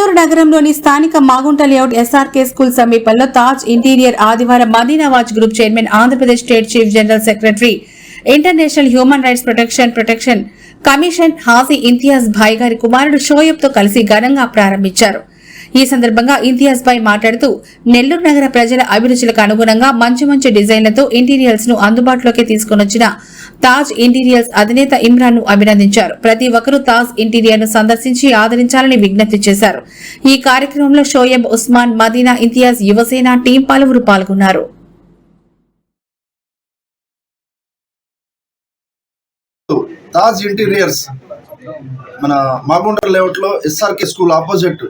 నెల్లూరు నగరంలోని స్థానిక Magunta layout SRK school సమీపంలో తాజ్ ఇంటీరియర్ ఆదివారం Madinavaz group chairman Andhra Pradesh state chief general secretary international human rights protection protection commission Haji Imtiaz Bhai గారి కుమారుడు షోయబ్తో కలిసి ఘనంగా ప్రారంభించారు. ఈ సందర్భంగా ఇంతియాజ్ పై మాట్లాడుతూ నెల్లూరు నగర ప్రజల అభిరుచులకు అనుగుణంగా మంచి మంచి డిజైన్లతో ఇంటీరియర్స్ను అందుబాటులోకి తీసుకునొచ్చిన తాజ్ ఇంటీరియర్స్ అధినేత ఇమ్రాన్ను అభినందించారు. ప్రతి ఒక్కరూ తాజ్ ఇంటీరియర్ను సందర్శించి ఆదరించాలని విజ్ఞప్తి చేశారు. ఈ కార్యక్రమంలో షోయబ్ ఉస్మాన్ మదీనా ఇంతియాజ్ యువసేన టీం పలువురు పాల్గొన్నారు. తాజ్ ఇంటీరియర్స్ మన మాగుండ లేఅవుట్లో ఎస్ఆర్కే స్కూల్ ఆపోజిట్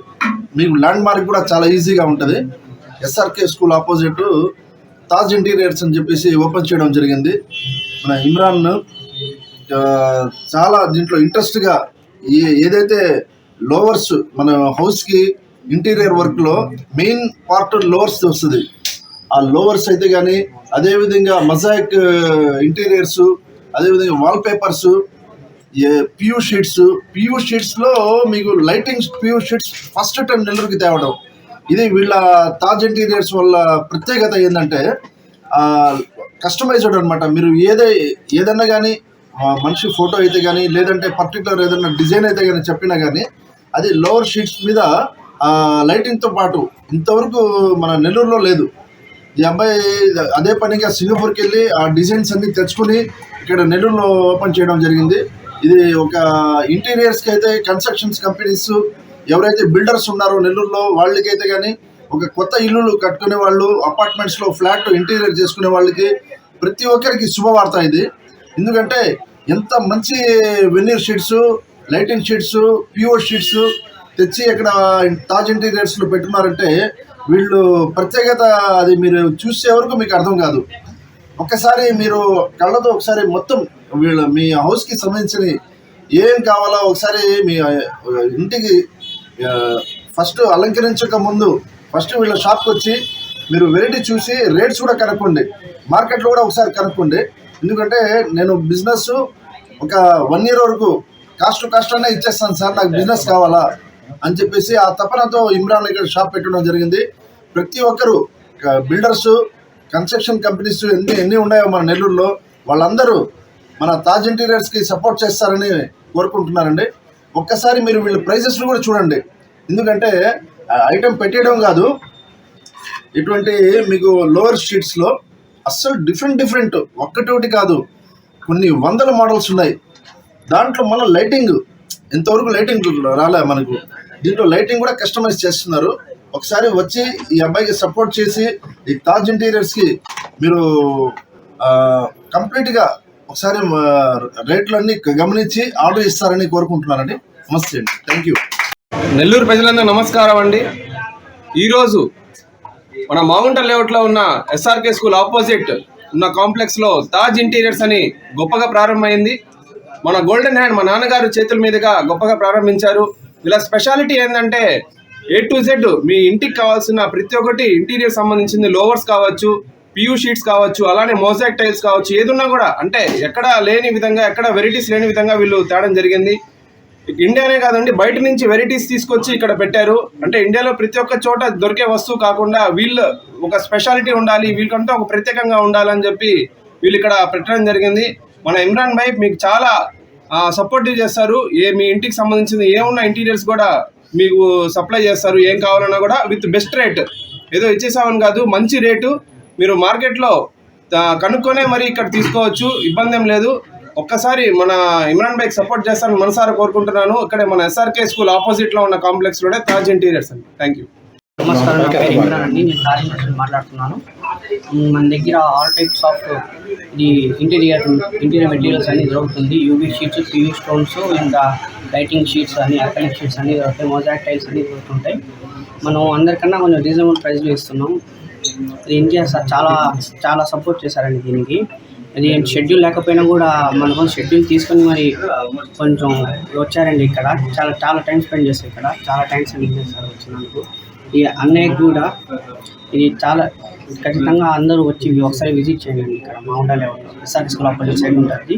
మీకు ల్యాండ్ మార్క్ కూడా చాలా ఈజీగా ఉంటుంది. SRK school opposite Taj interiors అని చెప్పేసి ఓపెన్ చేయడం జరిగింది. మన ఇమ్రాన్ చాలా దీంట్లో ఇంట్రెస్ట్గా ఏ ఏదైతే లోవర్స్ మన హౌస్కి ఇంటీరియర్ వర్క్లో మెయిన్ పార్ట్ లోవర్స్ వస్తుంది. ఆ లోవర్స్ అయితే కానీ అదేవిధంగా మజాయిక్ ఇంటీరియర్స్ అదేవిధంగా wall papers PU sheets PU షీట్స్లో మీకు lightings PU sheets first time నెల్లూరుకి తేవడం. ఇది వీళ్ళ తాజ్ ఇంటీరియర్స్ వల్ల ప్రత్యేకత ఏంటంటే కస్టమైజ్డ్ అనమాట మీరు ఏదే ఏదన్నా కానీ మనిషి ఫోటో అయితే కానీ లేదంటే పర్టికులర్ ఏదైనా డిజైన్ అయితే కానీ చెప్పినా కానీ అది లోవర్ షీట్స్ మీద లైటింగ్తో పాటు ఇంతవరకు మన నెల్లూరులో లేదు. ఈ అబ్బాయి అదే పనిగా సింగపూర్కి వెళ్ళి ఆ డిజైన్స్ అన్ని తెచ్చుకుని ఇక్కడ నెల్లూరులో ఓపెన్ చేయడం జరిగింది. ఇది ఒక ఇంటీరియర్స్కి అయితే కన్స్ట్రక్షన్స్ కంపెనీస్ ఎవరైతే బిల్డర్స్ ఉన్నారో నెల్లూరులో వాళ్ళకైతే కానీ ఒక కొత్త ఇల్లులు కట్టుకునే వాళ్ళు అపార్ట్మెంట్స్లో ఫ్లాట్ ఇంటీరియర్ చేసుకునే వాళ్ళకి ప్రతి ఒక్కరికి శుభవార్త ఇది. ఎందుకంటే ఎంత మంచి veneer sheets lighting sheets pure sheets తెచ్చి ఇక్కడ తాజ్ ఇంటీరియర్స్లో పెట్టున్నారంటే వీళ్ళు ప్రత్యేకత అది మీరు చూసే వరకు మీకు అర్థం కాదు. ఒక్కసారి మీరు కళ్ళతో ఒకసారి మొత్తం వీళ్ళ మీ హౌస్కి సంబంధించిన ఏం కావాలో ఒకసారి మీ ఇంటికి ఫస్ట్ అలంకరించక ముందు ఫస్ట్ వీళ్ళ షాప్కి వచ్చి మీరు వెరైటీ చూసి రేట్స్ కూడా కనుక్కోండి. మార్కెట్లో కూడా ఒకసారి కనుక్కోండి. ఎందుకంటే నేను బిజినెస్ ఒక వన్ ఇయర్ వరకు కాస్ట్ కాస్ట్ అనే ఇచ్చేస్తాను సార్. నాకు బిజినెస్ కావాలా అని చెప్పేసి ఆ తపనతో ఇమ్రాన్ ఇక్కడ షాప్ పెట్టడం జరిగింది. ప్రతి ఒక్కరు బిల్డర్స్ కన్స్ట్రక్షన్ కంపెనీస్ ఎన్ని ఎన్ని ఉన్నాయో మన నెల్లూరులో వాళ్ళందరూ మన తాజ్ ఇంటీరియర్స్కి సపోర్ట్ చేస్తారని కోరుకుంటున్నారండి. ఒక్కసారి మీరు వీళ్ళ ప్రైజెస్లు కూడా చూడండి. ఎందుకంటే ఐటెం పెట్టేయడం కాదు. ఇటువంటి మీకు లోవర్ షీట్స్లో అస్సలు డిఫరెంట్ డిఫరెంట్ ఒక్కటోటి కాదు. కొన్ని వందల మోడల్స్ ఉన్నాయి. దాంట్లో మళ్ళీ లైటింగ్ ఇంతవరకు లైటింగ్ రాలే మనకు. దీంట్లో లైటింగ్ కూడా కస్టమైజ్ చేస్తున్నారు. ఒకసారి వచ్చి ఈ అబ్బాయికి సపోర్ట్ చేసి ఈ తాజ్ ఇంటీరియర్స్కి మీరు కంప్లీట్గా ఒకసారి రేట్లన్నీ గమనించి ఆర్డర్ ఇస్తారని కోరుకుంటున్నారండి నమస్తే అండి. Thank you. నెల్లూరు ప్రజలందరూ నమస్కారం అండి. ఈరోజు మన మాగుంట లేఅవుట్లో ఉన్న ఎస్ఆర్కే స్కూల్ ఆపోజిట్ ఉన్న కాంప్లెక్స్లో తాజ్ ఇంటీరియర్స్ అని గొప్పగా ప్రారంభమైంది. మన గోల్డెన్ హ్యాండ్ మా నాన్నగారు చేతుల మీదుగా గొప్పగా ప్రారంభించారు. ఇలా స్పెషాలిటీ ఏంటంటే ఏ టు జెడ్ మీ ఇంటికి కావాల్సిన ప్రతి ఒక్కటి ఇంటీరియర్ సంబంధించింది లోవర్స్ కావచ్చు పియూ షీట్స్ కావచ్చు అలానే మోజాక్ టైల్స్ కావచ్చు ఏదున్నా కూడా. అంటే ఎక్కడ లేని విధంగా ఎక్కడ వెరైటీస్ లేని విధంగా వీళ్ళు తేడం జరిగింది. ఇండియానే కాదండి బయట నుంచి వెరైటీస్ తీసుకొచ్చి ఇక్కడ పెట్టారు. అంటే ఇండియాలో ప్రతి ఒక్క చోట దొరికే వస్తువు కాకుండా వీళ్ళు ఒక స్పెషాలిటీ ఉండాలి వీళ్ళకంతా ఒక ప్రత్యేకంగా ఉండాలని చెప్పి వీళ్ళు ఇక్కడ పెట్టడం జరిగింది. మన ఇమ్రాన్ భాయ్ మీకు చాలా సపోర్టివ్ చేస్తారు ఏ మీ ఇంటికి సంబంధించిన ఏమున్న ఇంటీరియర్స్ కూడా మీకు సప్లై చేస్తారు. ఏం కావాలన్నా కూడా విత్ బెస్ట్ రేట్ ఏదో ఇచ్చేసామని కాదు మంచి రేటు మీరు మార్కెట్లో కనుక్కొనే మరి ఇక్కడ తీసుకోవచ్చు. ఇబ్బంది ఏం లేదు. ఒక్కసారి మన ఇమ్రాన్ బైక్ సపోర్ట్ చేస్తాను మనసారా కోరుకుంటున్నాను. ఇక్కడ మన ఎస్ఆర్కే స్కూల్ ఆపోజిట్లో ఉన్న కాంప్లెక్స్లోనే తాజ్ ఇంటీరియర్స్ అండి. థ్యాంక్ యూ నమస్కారం. నా పేరు ఇమ్రాన్ అండి. నేను తాజ్ నుంచి మాట్లాడుతున్నాను. మన దగ్గర ఆల్ టైప్స్ ఆఫ్ ఇది ఇంటీరియర్ ఇంటీరియర్ మెటీరియల్స్ అన్ని దొరుకుతుంది. యూవీ షీట్స్ పియూ స్టోన్స్ ఇంకా లైటింగ్ షీట్స్ అని అకలిక్ షీట్స్ అన్ని దొరుకుతాయి మొజాక్ టైల్స్ అన్ని దొరుకుతుంటాయి. మనం అందరికన్నా కొంచెం రీజనబుల్ ప్రైస్లో ఇస్తున్నాం. ఇది ఇండియా చాలా చాలా సపోర్ట్ చేశారండి దీనికి. అది షెడ్యూల్ లేకపోయినా కూడా మనకు షెడ్యూల్ తీసుకొని మరి కొంచెం వచ్చారండి ఇక్కడ. చాలా చాలా టైం స్పెండ్ చేస్తారు ఇక్కడ. చాలా టైం స్పెండ్ చేస్తారు వచ్చినందుకు. ఈ అన్నయ్యకి కూడా ఇది చాలా ఖచ్చితంగా అందరూ వచ్చి ఒకసారి విజిట్ చేయండి ఇక్కడ. మా ఉండాలి ఎస్ఆర్ స్కూల్ ఆపోజిట్ సైడ్ ఉంటుంది.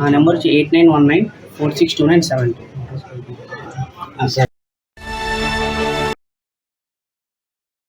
నా నెంబర్ వచ్చి eight nine one nine four six two nine seven two.